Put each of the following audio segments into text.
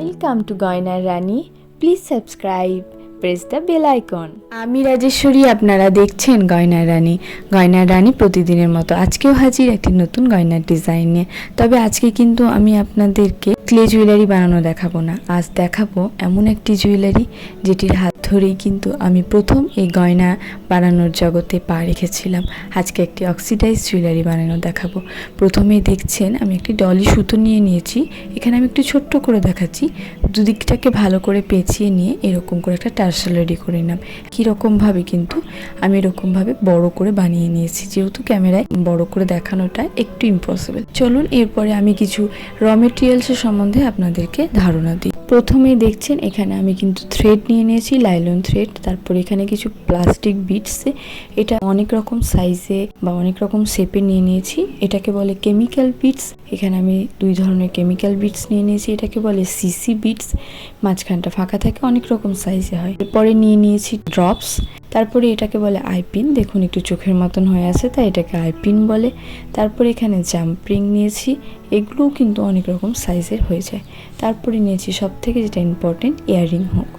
Welcome to গয়নার রানী please subscribe press the bell icon আমি রাজেশ্বরী, আপনারা দেখছেন গয়নার রানী। গয়নার রানী প্রতিদিনের মতো আজকেও হাজির একটি নতুন গয়নার ডিজাইন নিয়ে। তবে আজকে কিন্তু আমি আপনাদেরকে ক্লে জুয়েলারি বানানো দেখাবো না। আজ দেখাবো এমন একটি জুয়েলারি যেটির হাত ধরেই কিন্তু আমি প্রথম এই গয়না বানানোর জগতে পা রেখেছিলাম। আজকে একটি অক্সিডাইজ জুয়েলারি বানানো দেখাবো। প্রথমেই দেখছেন, আমি একটি ডলি সুতো নিয়ে নিয়েছি। এখানে আমি একটু ছোট্ট করে দেখাচ্ছি। দুদিকটাকে ভালো করে পেঁচিয়ে নিয়ে এরকম করে একটা টার্সেল রেডি করে নিলাম। কীরকমভাবে কিন্তু আমি এরকমভাবে বড় করে বানিয়ে নিয়েছি। যেহেতু ক্যামেরায় বড় করে দেখানোটা একটু ইম্পসিবল চলুন এরপরে আমি কিছু র মেটেরিয়ালসের সম্বন্ধে আপনাদেরকে ধারণা দিই। প্রথমেই দেখছেন, এখানে আমি কিন্তু থ্রেড নিয়ে নিয়েছি লাইলন থ্রেড তারপর এখানে কিছু প্লাস্টিক বিটসে এটা অনেক রকম সাইজে বা অনেক রকম শেপে নিয়ে নিয়েছি। এটাকে বলে কেমিক্যাল বিটস এখানে আমি দুই ধরনের কেমিক্যাল বিটস নিয়ে নিয়েছি, এটাকে বলে সিসি বিটস মাঝখানটা ফাঁকা থাকে, অনেক রকম সাইজে হয়। এরপরে নিয়ে নিয়েছি ড্রপস তারপরে এটাকে বলে আইপিন। দেখুন, একটু চোখের মতন হয়ে আছে, তাই এটাকে আইপিন বলে। তারপরে এখানে জাম্পিং নিয়েছি, এগুলোও কিন্তু অনেক রকম সাইজের হয়ে যায়। তারপরে নিয়েছি সব থেকে যেটা ইম্পর্টেন্ট ইয়াররিং হোক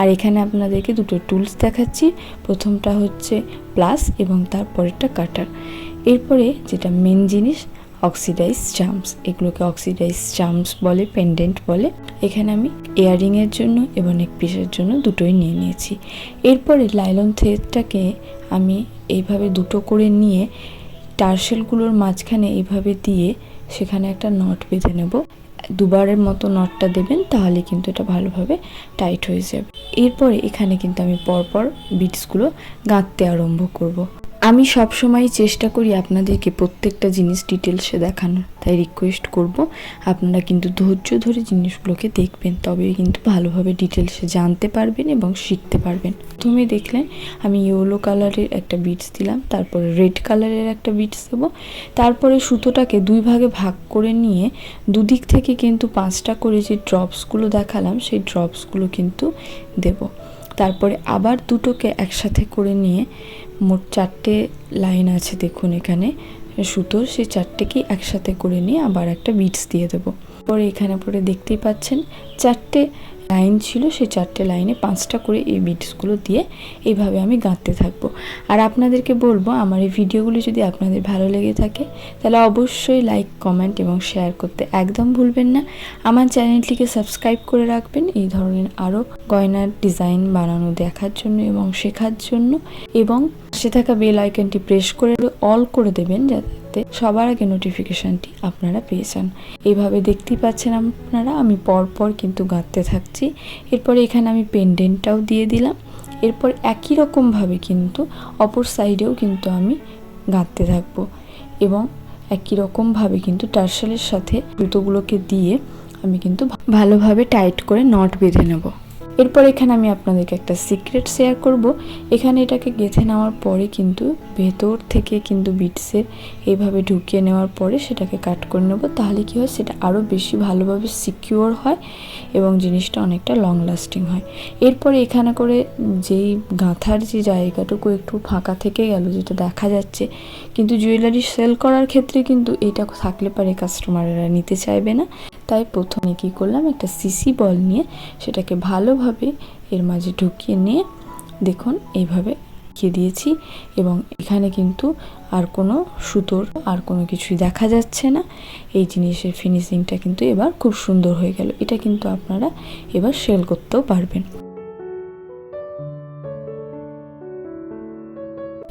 আর এখানে আপনাদেরকে দুটো টুলস দেখাচ্ছি। প্রথমটা হচ্ছে প্লাস এবং তারপরেরটা কাটার এরপরে যেটা মেন জিনিস অক্সিডাইজ চাম্পস এগুলোকে অক্সিডাইজ চাম্পস বলে পেন্ডেন্ট বলে। এখানে আমি ইয়াররিংয়ের জন্য এবং নেক পিসের জন্য দুটোই নিয়ে নিয়েছি। এরপরে লাইলন থ্রেডটাকে আমি এইভাবে দুটো করে নিয়ে টার্সেলগুলোর মাঝখানে এইভাবে দিয়ে সেখানে একটা নট বেঁধে নেব। দুবারের মতো নটটা দেবেন, তাহলে কিন্তু এটা ভালোভাবে টাইট হয়ে যাবে। এরপরে এখানে কিন্তু আমি পরপর বিটসগুলো গাঁথতে আরম্ভ করব। আমি সব সময় চেষ্টা করি আপনাদেরকে প্রত্যেকটা জিনিস ডিটেলসে দেখানোর। তাই রিকোয়েস্ট করব, আপনারা কিন্তু ধৈর্য ধরে জিনিসগুলোকে দেখবেন তবে কিন্তু ভালোভাবে ডিটেলসে জানতে পারবেন এবং শিখতে পারবেন। প্রথমে দেখলেন, আমি ইয়েলো কালারের একটা বিটস দিলাম, তারপরে রেড কালারের একটা বিটস দেবো, তারপরে সুতোটাকে দুই ভাগে ভাগ করে নিয়ে দুদিক থেকে কিন্তু পাঁচটা করে যে ড্রপসগুলো দেখালাম, সেই ড্রপসগুলো কিন্তু দেব। তারপরে আবার দুটোকে একসাথে করে নিয়ে মোট চারটে লাইন আছে দেখুন এখানে। সুতোর সেই চারটেকেই একসাথে করে নিয়ে আবার একটা বিটস দিয়ে দেবো। পরে এখানে পরে দেখতেই পাচ্ছেন, চারটে লাইন ছিল, সেই চারটে লাইনে পাঁচটা করে এই বিটসগুলো দিয়ে এইভাবে আমি গাঁথতে থাকব। আর আপনাদেরকে বলব, আমার এই ভিডিওগুলি যদি আপনাদের ভালো লেগে থাকে, তাহলে অবশ্যই লাইক, কমেন্ট এবং শেয়ার করতে একদম ভুলবেন না। আমার চ্যানেলটিকে সাবস্ক্রাইব করে রাখবেন, এই ধরনের আরও গয়নার ডিজাইন বানানো দেখার জন্য এবং শেখার জন্য এবং পাশে থাকা বেল আইকনটি প্রেস করে অল করে দেবেন যাতে সবার আগে নোটিফিকেশানটি আপনারা পেয়ে যান। এইভাবে দেখতেই পাচ্ছেন আপনারা, আমি পরপর কিন্তু গাঁথতে থাকছি। এরপরে এখানে আমি পেন্ডেন্টটাও দিয়ে দিলাম। এরপর একই রকমভাবে কিন্তু অপর সাইডেও কিন্তু আমি গাঁথতে থাকব এবং একই রকমভাবে কিন্তু টার্সেলের সাথে জুতোগুলোকে দিয়ে আমি কিন্তু ভালোভাবে টাইট করে নট বেঁধে নেব। এরপর এখানে আমি আপনাদেরকে একটা সিক্রেট শেয়ার করব। এখানে এটাকে গেঁথে নেওয়ার পরে কিন্তু ভেতর থেকে কিন্তু বিটসের এইভাবে ঢুকিয়ে নেওয়ার পরে সেটাকে কাট করে নেব। তাহলে কী হয়? সেটা আরও বেশি ভালোভাবে সিকিওর হয় এবং জিনিসটা অনেকটা লং লাস্টিং হয়। এরপরে এখানে করে যেই গাঁথার যে জায়গাটুকু একটু ফাঁকা থেকে গেল, যেটা দেখা যাচ্ছে, কিন্তু জুয়েলারি সেল করার ক্ষেত্রে কিন্তু এটা থাকলে পারে কাস্টমাররা নিতে চাইবে না। তাই প্রথমে কী করলাম, একটা সিসি বল নিয়ে সেটাকে ভালোভাবে এর মাঝে ঢুকিয়ে নিয়ে দেখুন এইভাবে ঢুকিয়ে দিয়েছি এবং এখানে কিন্তু আর কোনো সুতোর আর কোনো কিছুই দেখা যাচ্ছে না। এই জিনিসের ফিনিশিংটা কিন্তু এবার খুব সুন্দর হয়ে গেল। এটা কিন্তু আপনারা এবার সেল করতেও পারবেন।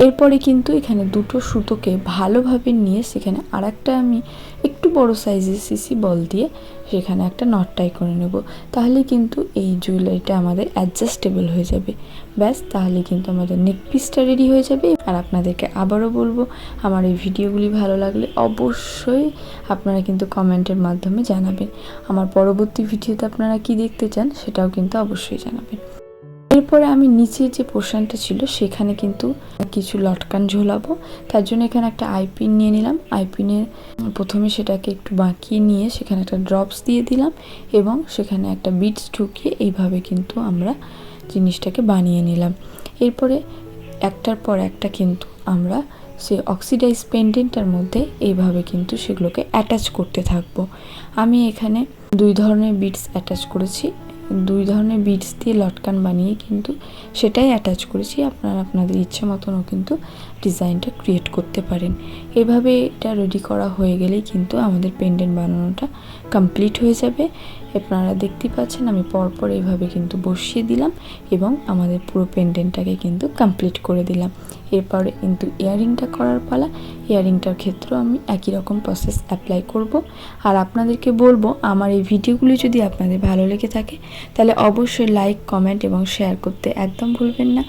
এরপরে কিন্তু এখানে দুটো সুতোকে ভালোভাবে নিয়ে সেখানে আর আমি একটু বড় সাইজের সিসি বল দিয়ে সেখানে একটা নটটাই করে নেব। তাহলে কিন্তু এই জুয়েলারিটা আমাদের অ্যাডজাস্টেবল হয়ে যাবে। ব্যাস, তাহলে কিন্তু আমাদের নেক পিসটা রেডি হয়ে যাবে। আর আপনাদেরকে আবারও বলব, আমার এই ভিডিওগুলি ভালো লাগলে অবশ্যই আপনারা কিন্তু কমেন্টের মাধ্যমে জানাবেন। আমার পরবর্তী ভিডিওতে আপনারা কি দেখতে চান সেটাও কিন্তু অবশ্যই জানাবেন। এরপরে আমি নিচে যে পোর্শনটা ছিল, সেখানে কিন্তু কিছু লটকান ঝোলাবো। তার জন্য এখানে একটা আইপিন নিয়ে নিলাম। আইপিনের প্রথমে সেটাকে একটু বাঁকিয়ে নিয়ে সেখানে একটা ড্রপস দিয়ে দিলাম এবং সেখানে একটা বিটস ঢুকিয়ে এইভাবে কিন্তু আমরা জিনিসটাকে বানিয়ে নিলাম। এরপরে একটার পর একটা কিন্তু আমরা সেই অক্সিডাইজ পেন্ডেন্টটার মধ্যে এইভাবে কিন্তু সেগুলোকে অ্যাটাচ করতে থাকব। আমি এখানে দুই ধরনের বিটস অ্যাটাচ করেছি। দুই ধরনের বিটস দিয়ে লটকান বানিয়ে কিন্তু সেটাই অ্যাটাচ করেছি। আপনারা আপনাদের ইচ্ছে মতনও কিন্তু ডিজাইনটা ক্রিয়েট করতে পারেন। এভাবে এটা রেডি করা হয়ে গেলেই কিন্তু আমাদের পেন্ডেন্ট বানানোটা কমপ্লিট হয়ে যাবে। আপনারা দেখতেই পাচ্ছেন, আমি পরপর এইভাবে কিন্তু বসিয়ে দিলাম এবং আমাদের পুরো পেন্ডেন্টটাকে কিন্তু কমপ্লিট করে দিলাম। এরপরে কিন্তু ইয়ারিংটা করার পালা। ইয়ারিংটার ক্ষেত্রেও আমি একই রকম প্রসেস অ্যাপ্লাই করব। আর আপনাদেরকে বলব, আমার এই ভিডিওগুলি যদি আপনাদের ভালো লেগে থাকে, তাহলে অবশ্যই লাইক কমেন্ট এবং শেয়ার করতে একদম ভুলবেন না।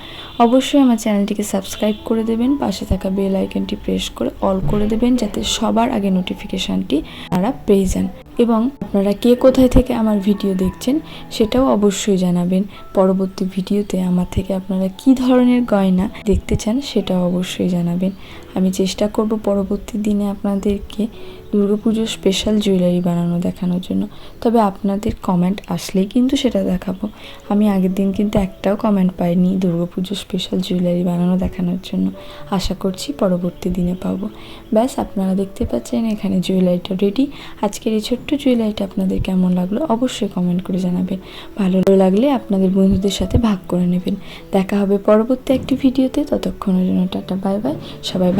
অবশ্যই আমার চ্যানেলটিকে সাবস্ক্রাইব করে দেবেন, পাশে থাকা বেল আইকনটি প্রেস করে অল করে দেবেন, যাতে সবার আগে নোটিফিকেশানটি আপনারা পেয়ে যান। এবং আপনারা কে কোথায় থেকে আমার ভিডিও দেখছেন সেটাও অবশ্যই জানাবেন। পরবর্তী ভিডিওতে আমার থেকে আপনারা কি ধরনের গয়না দেখতে চান সেটাও অবশ্যই জানাবেন। আমি চেষ্টা করব পরবর্তী দিনে আপনাদেরকে দুর্গাপুজোর স্পেশাল জুয়েলারি বানানো দেখানোর জন্য। তবে আপনাদের কমেন্ট আসলেই কিন্তু সেটা দেখাবো। আমি আগের দিন কিন্তু একটাও কমেন্ট পাইনি দুর্গাপুজোর স্পেশাল জুয়েলারি বানানো দেখানোর জন্য। আশা করছি পরবর্তী দিনে পাবো। ব্যাস, আপনারা দেখতে পাচ্ছেন এখানে জুয়েলারিটা রেডি আজকের এই ছোট্ট জুয়েলারিটা আপনাদের কেমন লাগল অবশ্যই কমেন্ট করে জানাবেন। ভালো লাগলে আপনাদের বন্ধুদের সাথে ভাগ করে নেবেন। দেখা হবে পরবর্তী একটি ভিডিওতে ততক্ষণের জন্য টাটা বাই বাই সবাই